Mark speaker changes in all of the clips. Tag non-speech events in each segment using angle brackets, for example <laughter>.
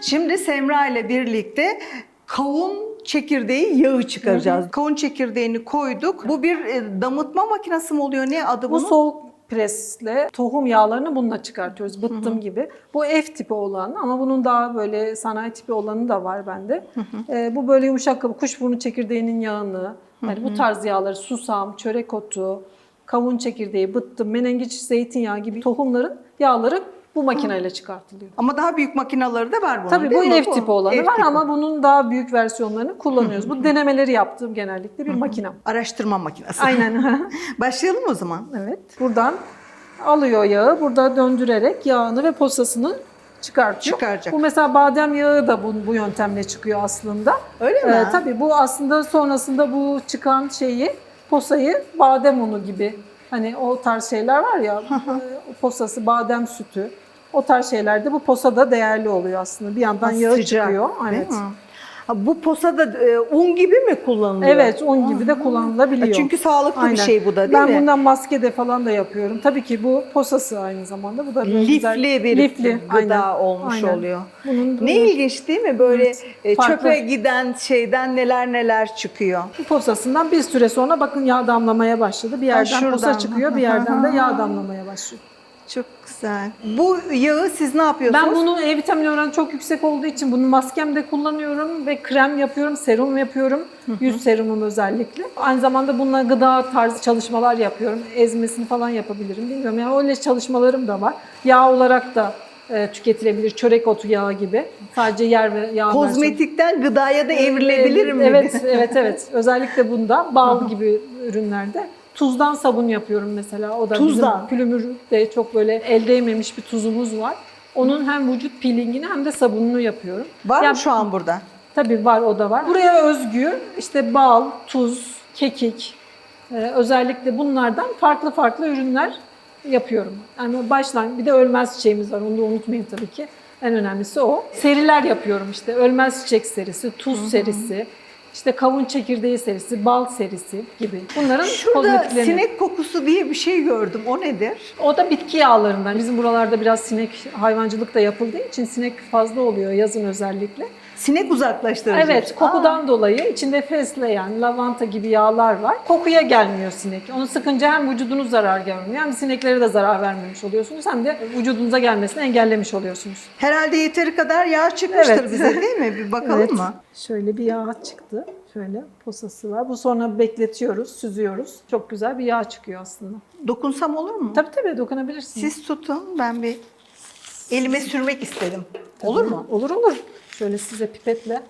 Speaker 1: Şimdi Semra ile birlikte kavun çekirdeği yağı çıkaracağız. Kavun çekirdeğini koyduk. Bu bir e, damıtma makinesi mi oluyor? Ne adı
Speaker 2: Bu
Speaker 1: bunun?
Speaker 2: soğuk presle tohum yağlarını bununla çıkartıyoruz. Bıttım gibi. Bu F tipi olan ama bunun daha böyle sanayi tipi olanı da var bende. Ee, bu böyle yumuşak kabuk, kuşburnu çekirdeğinin yağını, yani bu tarz yağları, susam, çörek otu, kavun çekirdeği, bıttım, menengiç, zeytinyağı gibi tohumların yağları bu makineyle çıkartılıyor.
Speaker 1: Ama daha büyük makinaları da var bunun
Speaker 2: Tabii bu? F tipi olanı
Speaker 1: F
Speaker 2: var
Speaker 1: tipi.
Speaker 2: ama bunun daha büyük versiyonlarını kullanıyoruz. <laughs> Bu denemeleri yaptığım genellikle bir makinem.
Speaker 1: Araştırma makinesi.
Speaker 2: Aynen. <laughs> <laughs>
Speaker 1: Başlayalım o zaman.
Speaker 2: Evet. Buradan alıyor yağı, burada döndürerek yağını ve posasını çıkartıyor.
Speaker 1: Çıkaracak.
Speaker 2: Bu mesela badem yağı da bu, bu yöntemle çıkıyor aslında.
Speaker 1: Öyle mi?
Speaker 2: Ee, tabii bu aslında sonrasında bu çıkan şeyi, posayı badem unu gibi. Hani o tarz şeyler var ya, e, posası, badem sütü. O tarz şeylerde bu posa da değerli oluyor aslında. Bir yandan yağı
Speaker 1: Sıcak,
Speaker 2: çıkıyor. Evet.
Speaker 1: mi? Ha, bu posada e, un gibi mi kullanılıyor?
Speaker 2: Evet, un gibi de kullanılabiliyor.
Speaker 1: Ha, Çünkü sağlıklı bir
Speaker 2: Aynen.
Speaker 1: şey bu da değil
Speaker 2: ben
Speaker 1: mi?
Speaker 2: bundan maske de falan da yapıyorum. Tabii ki bu posası aynı zamanda. Bu da böyle güzel-
Speaker 1: Lifli bir
Speaker 2: lifli,
Speaker 1: gıda
Speaker 2: aynen.
Speaker 1: olmuş
Speaker 2: Aynen.
Speaker 1: oluyor.
Speaker 2: Bunun
Speaker 1: Ne ilginç değil mi? Böyle
Speaker 2: Evet,
Speaker 1: e,
Speaker 2: farklı.
Speaker 1: çöpe giden şeyden neler neler çıkıyor.
Speaker 2: bu posasından bir süre sonra bakın yağ damlamaya başladı. Bir yerden
Speaker 1: şuradan.
Speaker 2: posa çıkıyor, bir yerden de yağ damlamaya başlıyor.
Speaker 1: Çok güzel. Bu yağı siz ne yapıyorsunuz?
Speaker 2: Ben bunu E vitamini oranı çok yüksek olduğu için bunu maskemde kullanıyorum ve krem yapıyorum, serum yapıyorum. Yüz serumum özellikle. Aynı zamanda bununla gıda tarzı çalışmalar yapıyorum. Ezmesini falan yapabilirim. Bilmiyorum yani öyle çalışmalarım da var. Yağ olarak da e, tüketilebilir. Çörek otu yağı gibi. Sadece yer ve yağ versiyonu.
Speaker 1: Kozmetikten gıdaya da evrilebilir mi?
Speaker 2: Evet, evet, evet. Özellikle bunda bal <laughs> gibi ürünlerde. Tuzdan sabun yapıyorum mesela. O da
Speaker 1: Tuzdan?
Speaker 2: bizim Plümür'de çok böyle el değmemiş bir tuzumuz var. Onun hem vücut peelingini hem de sabununu yapıyorum.
Speaker 1: Var
Speaker 2: Ya-
Speaker 1: mı şu an burada?
Speaker 2: Tabii var o da var. Buraya özgü işte bal, tuz, kekik e, özellikle bunlardan farklı farklı ürünler yapıyorum. Yani başlan bir de ölmez çiçeğimiz var onu da unutmayın tabii ki. En önemlisi o. Seriler yapıyorum işte ölmez çiçek serisi, tuz serisi, işte kavun çekirdeği serisi, bal serisi gibi. Bunların
Speaker 1: Şurada
Speaker 2: kozmetiklerini-
Speaker 1: sinek kokusu diye bir şey gördüm. O nedir?
Speaker 2: o da bitki yağlarından. Bizim buralarda biraz sinek hayvancılık da yapıldığı için sinek fazla oluyor yazın özellikle.
Speaker 1: Sinek uzaklaştırıcı.
Speaker 2: Evet, kokudan dolayı içinde fesleğen, lavanta gibi yağlar var. Kokuya gelmiyor sinek. Onu sıkınca hem vücudunuz zarar görmüyor hem sineklere de zarar vermemiş oluyorsunuz hem de vücudunuza gelmesini engellemiş oluyorsunuz.
Speaker 1: Herhalde yeteri kadar yağ çıkmıştır
Speaker 2: Evet.
Speaker 1: bize değil mi? Bir bakalım
Speaker 2: Evet.
Speaker 1: mı?
Speaker 2: Şöyle bir yağ çıktı. Şöyle posası var. Bu sonra bekletiyoruz, süzüyoruz. Çok güzel bir yağ çıkıyor aslında.
Speaker 1: Dokunsam olur mu?
Speaker 2: Tabii tabii dokunabilirsiniz.
Speaker 1: Siz tutun ben bir elime sürmek istedim. Olur mu?
Speaker 2: Olur olur. Şöyle size pipetle.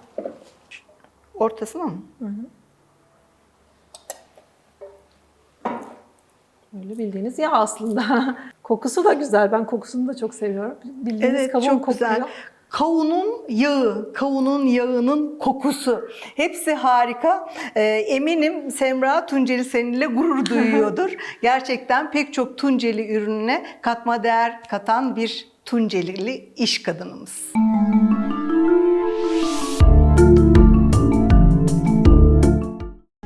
Speaker 1: Ortasına mı?
Speaker 2: Böyle bildiğiniz yağ aslında. <laughs> Kokusu da güzel. Ben kokusunu da çok seviyorum. Bildiğiniz
Speaker 1: Evet
Speaker 2: kavun
Speaker 1: çok
Speaker 2: kokuyor.
Speaker 1: güzel. Kavunun yağı, kavunun yağının kokusu. Hepsi harika. Ee, eminim Semra Tunceli seninle gurur <laughs> duyuyordur. Gerçekten pek çok Tunceli ürününe katma değer katan bir Tuncelili iş kadınımız.